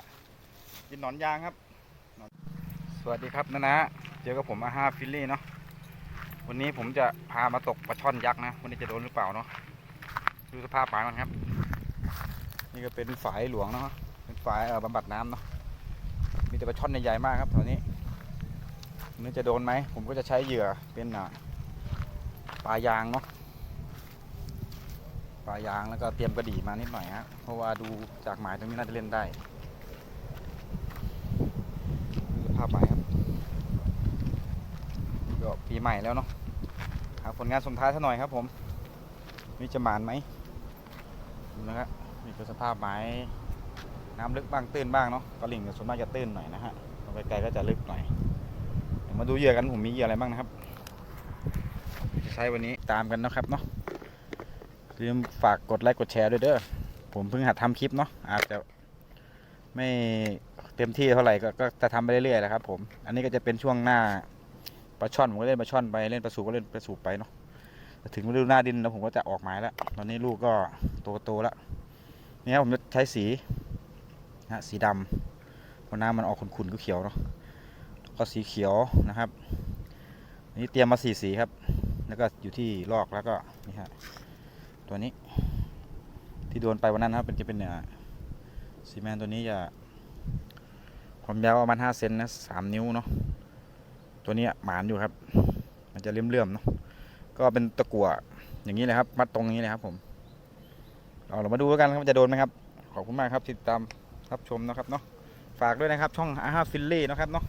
ฮะกินหนอนยางครับหนอนสวัสดีครับนะนะเจอกับผมอาห้าฟิลลี่เนาะวันนี้ผมจะพามาตกปลาช่อนยักษ์นะวันนี้จะโดนหรือเปล่าเนาะดูสภาพปลามันครับ นี่ก็เป็นฝายหลวงเนาะเป็นฝายเอ่อบำบัดน้ำเนาะมีแต่ปลาช่อนใหญ่ๆมากครับแถวนี้วันนี้จะโดนไหมผมก็จะใช้เหยื่อเป็นอ่าปลายางเนาะปลายางแล้วก็เตรียมกระดี่มานิดหน่อยฮะเพราะว่าดูจากหมายตรงนี้น่าจะเล่นได้ดูสภาพหมายครับก็ปี ใหม่แล้วเนาะหาผลงานส่งท้ายซะหน่อยครับผมนี่จะหมานไหมดูนะครับนี่คือสภาพหมายน้ำลึกบ้างตื้นบ้างเนาะตลิ่งส่วนมากจะตื้นหน่อยนะฮะลงไปไกลก็จะลึกหน่อยเดี๋ยวมาดูเหยื่อกันผมมีเหยื่ออะไรบ้างนะครับจะใช้วันนี้ตามกันนะครับเนาะลืมฝากกดไลค์กดแชร์ด้วยเด้อผมเพิ่งหัดทำคลิปเนาะอาจจะไม่เต็มที่เท่าไหร่ก็ก็จะทำไปเรื่อยๆแหละครับผม อันนี้ก็จะเป็นช่วงหน้า ปลาช่อนผมก็เล่นปลาช่อนไปเล่นปลาสูบก็เล่นปลาสูบไปเนาะถึงฤดูหน้าดินแล้วผมก็จะออกหมายแล้ว ตอนนี้ลูกก็โตโตๆแล้วนี่ครับผมจะใช้สีนะสีดำเพราะน้ำมันออกขุ่นๆก็เขียวเนาะแล้วก็สีเขียวนะครับนนี้เตรียมมาสีสีครับ แล้วก็อยู่ที่ลอกแล้วก็นี่ฮะตัวนี้ ที่โดนไปวันนั้นนะครับเป็นจะเป็นเนี่ยซีแมนตัวนี้จะความยาวประมาณ5เซนนะสามนิ้วเนาะ ตัวนี้หมานอยู่ครับ มันจะเลื่อมๆเนาะก็เป็นตะกั่วอย่างนี้เลยครับ มัดตรงนี้เลยครับผมเอาเรามาดูกันครับจะโดนไหมครับ ขอบคุณมากครับติดตามรับชมนะครับเนาะฝากด้วยนะครับช่องอาฮาฟิลลี่นะครับเนาะ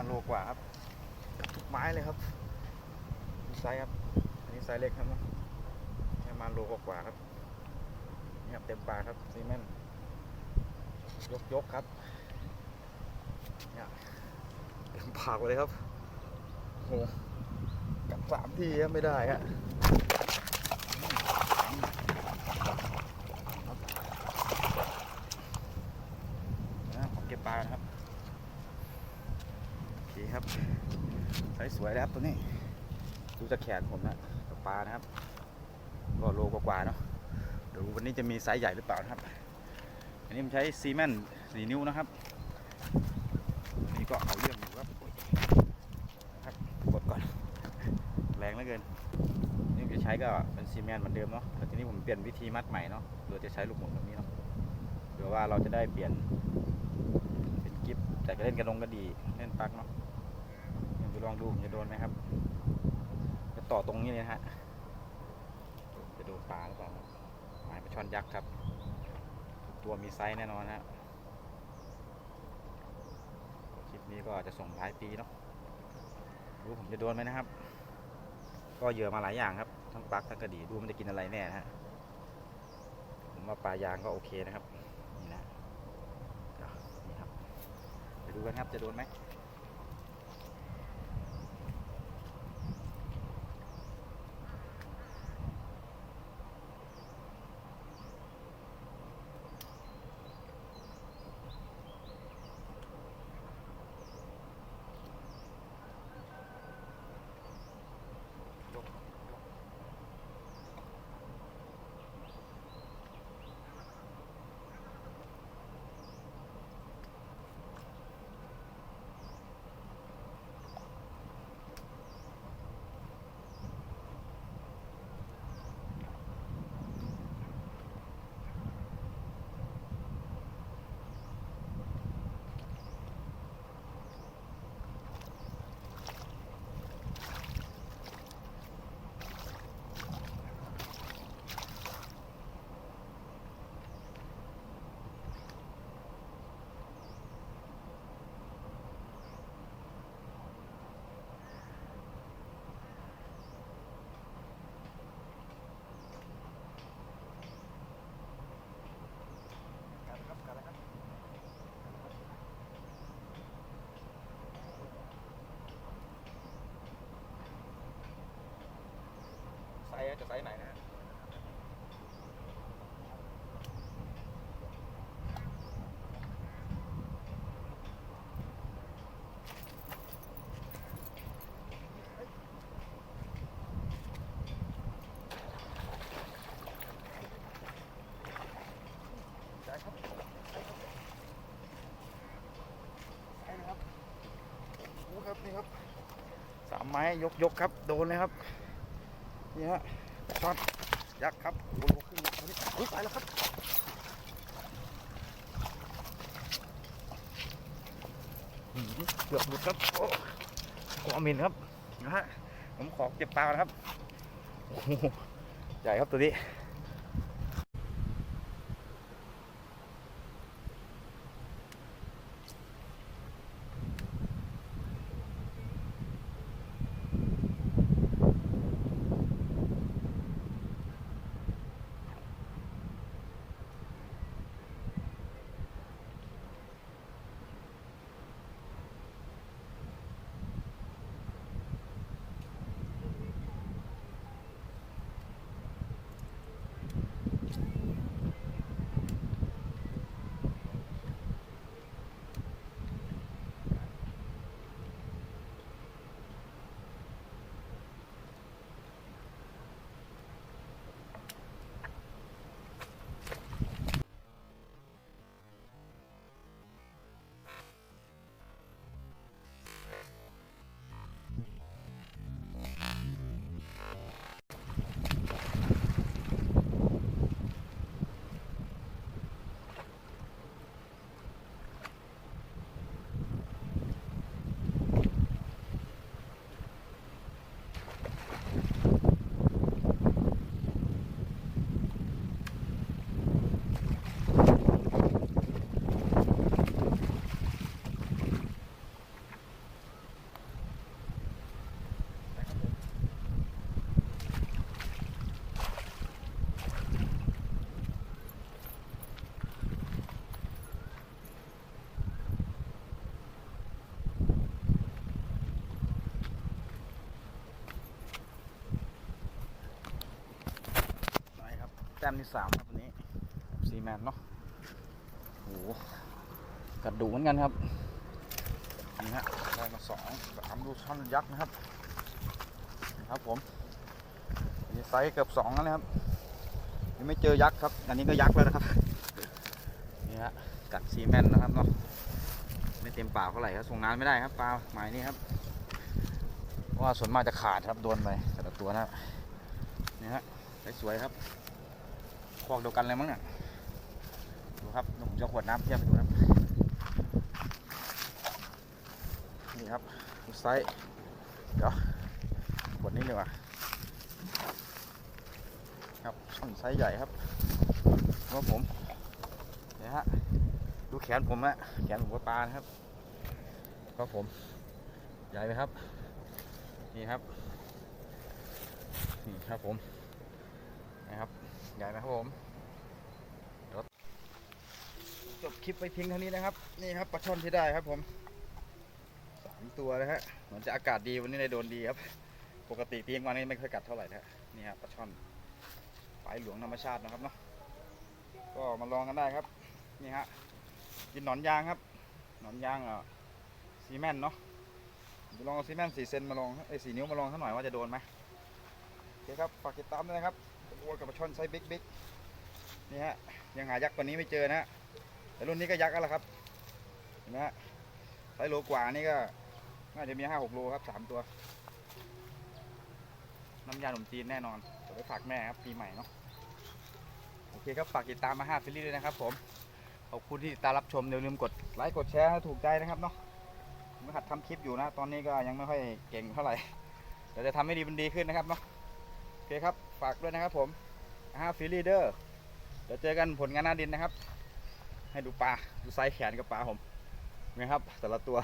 ณโลกว่าครับทุกไม้เลยครับดูไซส์ครับ อันนี้ไซส์เล็กครับนะประมาณโลกว่าครับนี่ครับเต็มปากครับซีเมนต์ยกยกครับเนี่ยเต็มปากเลยครับโหกัดสามทีครับไม่ได้ฮะผมเก็บปลานะครับโอเครับไซส์สวยแล้วครับตัวนี้ ดูจากแขนผมนะกับปลานะครับก็โลกว่าๆเนาะเดี๋ยววันนี้จะมีไซส์ใหญ่หรือเปล่านะครับ อันนี้ผมใช้ซีเมนต์สีนิ้วนะครับอันนี้ก็เอาเรื่องอยู่ครับครับกดก่อน แรงเหลือเกินนี่จะใช้ก็เป็นซีเมนต์เหมือนเดิมเนาะแต่ทีนี้ผมเปลี่ยนวิธีมัดใหม่เนาะโดยจะใช้ลูกหมุนแบบนี้เนาะเผื่อว่าเราจะได้เปลี่ยนเป็นกิฟแต่ก็เล่นกระดงก็ดีเล่นปักเนาะ ลองดูจะโดนไหมครับ จะต่อตรงนี้เลยฮะ จะโดนปลาหรือเปล่าหมายปลาช่อนยักษ์ครับ ตัวมีไซส์แน่นอนฮะคลิปนี้ก็จะส่งท้ายปีเนาะรู้ผมจะโดนไหมนะครับ ก็เหยื่อมาหลายอย่างครับ ทั้งปลักทั้งกระดีดูมันจะกินอะไรแน่นะฮะผมว่าปลายางก็โอเคนะครับ นี่นะอะนี่ครับ ไปดูกันครับจะโดนไหม จะไซส์ไหนนะฮะได้ครับใช่นะครับโอ้ครับ นี่ครับ สามไม้ยกยกครับ โดนเลยครับ นี่ฮะช็อตยักษ์ครับโอ้โหขึ้นมาอุ้ยไปแล้วครับเกือบหลุดครับโอ้กอมินครับนะฮะผมขอเก็บปลานะครับโอ้โหใหญ่ครับตัวนี้ แต้มที่สามครับวันนี้ซีแมนเนาะโอ้โหกระดูเหมือนกันครับนี่ฮะได้มาสองสามดูช่อนยักษ์นะครับนี่ครับผมมีไซส์เกือบสองแล้วนะครับยังไม่เจอยักษ์ครับอันนี้ก็ยักษ์แล้วนะครับนี่ฮะกัดซีแมนนะครับเนาะไม่เต็มปากเท่าไหร่ครับส่งนานไม่ได้ครับปลาหมายนี้ครับเพราะว่าส่วนมากจะขาดครับโดนไปแต่ละตัวนะครับนี่ฮะสวยๆครับ คอกเดียวกันเลยมั้งเนี่ยดูครับเดี๋ยวผมจะขวดน้ำเทียบไปดูครับนี่ครับไซส์เดี๋ยวขวดนี้ดีกว่าครับช่อนไซส์ใหญ่ครับว่าผมเนี่ยฮะดูแขนผมฮะแขนผมก็ปลานะครับครับผมใหญ่ไหมครับ นี่ครับนี่ครับผมนะครับ ใหญ่ไหมครับผมจบคลิปไปเพียงเท่านี้นะครับ นี่ครับปลาช่อนที่ได้ครับผมสามตัวนะฮะเหมือนจะอากาศดีวันนี้เลยโดนดีครับ ปกติตีกวันนี้ไม่ค่อยกัดเท่าไหร่นะฮะนี่ครับปลาช่อนปลายหลวงธรรมชาตินะครับเนาะก็มาลองกันได้ครับ นี่ฮะกินหนอนยางครับ หนอนยางอะซีเมนต์เนาะจะลองเอาซีเมนต์สี่เซนมาลองไอ้สี่นิ้วมาลองสักหน่อยว่าจะโดนไหมโอเคครับฝากติดตามด้วยนะครับ วัวกับปลาช่อนไซส์บิ๊กบิ๊กนี่ฮะยังหายักษ์กว่านี้ไม่เจอนะแต่รุ่นนี้ก็ยักษ์แล้วครับเห็นไหมฮะไซส์โลกว่านี่ก็น่าจะมีห้าหกโลครับสามตัว น้ำยาขนมจีนแน่นอนเดี๋ยวไปฝากแม่ครับปีใหม่เนาะโอเคครับฝากติดตามมาห้าฟิลลี่ด้วยนะครับผมขอบคุณที่ติดตามรับชมอย่าลืมกดไลค์กดแชร์ถูกใจนะครับเนาะผมหัดทำคลิปอยู่นะ ตอนนี้ก็ยังไม่ค่อยเก่งเท่าไหร่เดี๋ยวจะทำให้ดีมันดีขึ้นนะครับเนาะโอเคครับ ฝากด้วยนะครับผมห้าฟิลีเดอร์เดี๋ยวเจอกันผลงานหน้าดินนะครับ ให้ดูปลาดูไซส์แขนกับปลาผมนะครับ แต่ละตัว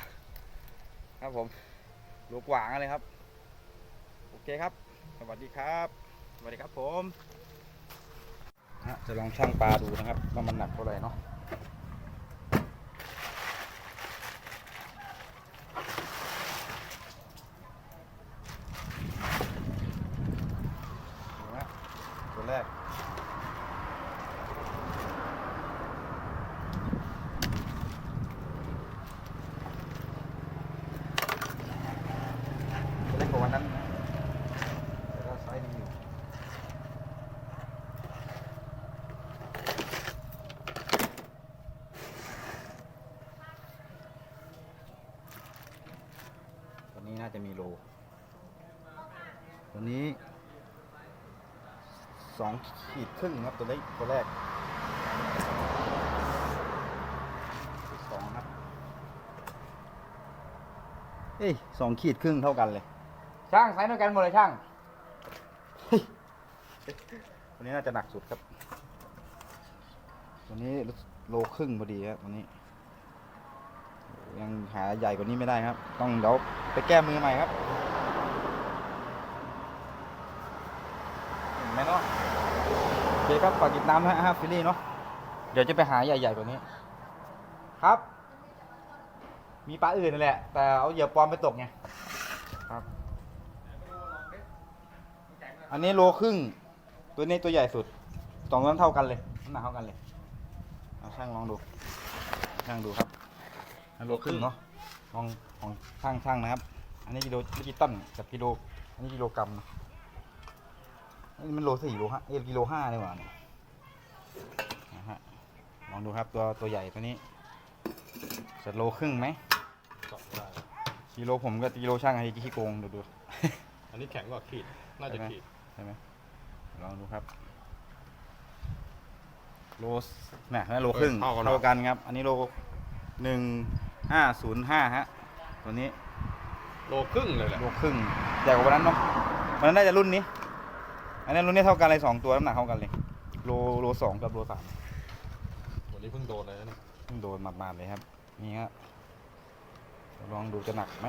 ครับผมลูกหวางเลยครับ โอเคครับ สวัสดีครับ สวัสดีครับผมจะลองช่างปลาดูนะครับว่ามันหนักเท่าไหร่เนาะดูนะตัวแรก ตัวเล็กกว่าวันนั้น แต่ก็ไซส์ดีอยู่ ตัวนี้น่าจะมีโล ตัวนี้ สองขีดครึ่งครับตัวเล็กตัวแรกตัวสองครับ เอ้ยสองขีดครึ่งเท่ากันเลย ช่างไซส์เท่ากันหมดเลยช่างเฮ้ยตัวนี้น่าจะหนักสุดครับตัวนี้โลครึ่งพอดีครับตัวนี้ ยังหาใหญ่กว่านี้ไม่ได้ครับ ต้องเดี๋ยวไปแก้มือใหม่ครับเห็นไหมเนาะโอ เคครับฝากติดตามนะฮะฟิลลี่เนาะเดี๋ยวจะไปหาใหญ่ๆกว่านี้ ครับ มีปลาอื่นนั่นแหละ แต่เอาเหยื่อปลอมไปตกไงครับ อันนี้โลครึ่ง ตัวนี้ตัวใหญ่สุดสองตัวนั้นเท่ากันเลยน้ำหนักเท่ากันเลยเอาช่างลองดูช่างดูครับโลครึ่งเนาะลองของช่างช่างนะครับ อันนี้กิโลดิจิตอลกับกิโลอันนี้กิโลกรัมนะ นนี้มันโลสี่โลห้าเอ้ยกิโลห้าเลยว่ะเนี่ยนะฮะลองดูครับตัวตัวใหญ่ตัวนี้จะโลครึ่งไหมสองได้ กิโลผมกับกิโลช่างไอ้ขี้โกงดูดูอันนี้แข็งกว่าขีด น่าจะใช่ไหมขีด ใช่ไหมลองดูครับ โลสน่ะโลครึ่งเท่ากันครับ อันนี้โลหนึ่งห้าศูนย์ห้าฮะตัวนี้ โลครึ่งเลยแหละ โลครึ่งใหญ่กว่าวันนั้นเนาะวันนั้นน่าจะรุ่นนี้ อันนี้รุ่นนี้เท่ากันเลยสองตัวน้ำหนักเท่ากันเลย โลโลสองกับโลสามวันนี้เพิ่งโดนเลยนะเนี่ยเพิ่งโดนหมาดๆเลยครับ นี่ฮะลองดูจะหนักไหม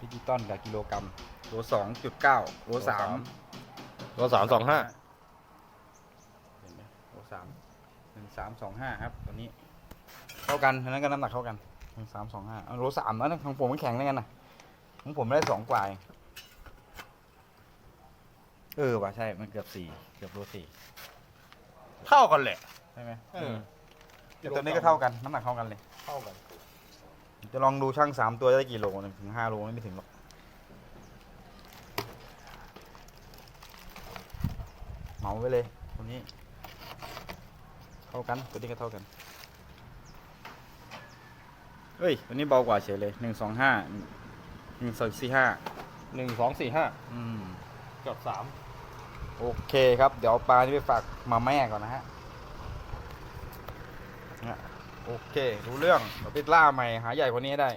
ดิจิตอลกับกิโลกรัมโลสองจุดเก้าโลสามโลสามสองห้าเห็นไหมโลสามหนึ่งสามสองห้าครับตัวนี้ เท่ากันอันนั้นก็น้ำหนักเท่ากันหนึ่ง สามสองห้าโลสามแล้วของผมมันแข็งได้กันนะของผมได้สองกว่าเองเออว่ะใช่ มันเกือบสี่เกือบโลสี่เท่ากันแหละใช่ไหมเออเดี๋ยวตัวนี้ก็เท่ากันน้ำหนักเท่ากันเลยเท่ากัน จะลองดูช่างสามตัวจะได้กี่โลหนึ่งถึงห้าโลไม่ถึงหรอกเหมาไปเลยตัวนี้ เท่ากันตัวนี้ก็เท่ากัน เฮ้ยตัวนี้เบากว่าเฉยเลยหนึ่งสองห้าหนึ่งสองสี่ห้าหนึ่งสองสี่ห้าอืมเกือบสามโอเคครับ เดี๋ยวเอาปลาที่ไปฝากมาแม่ก่อนนะฮะเนี่ยโอเค รู้เรื่องเดี๋ยวไปล่าใหม่หาใหญ่กว่านี้ให้ได้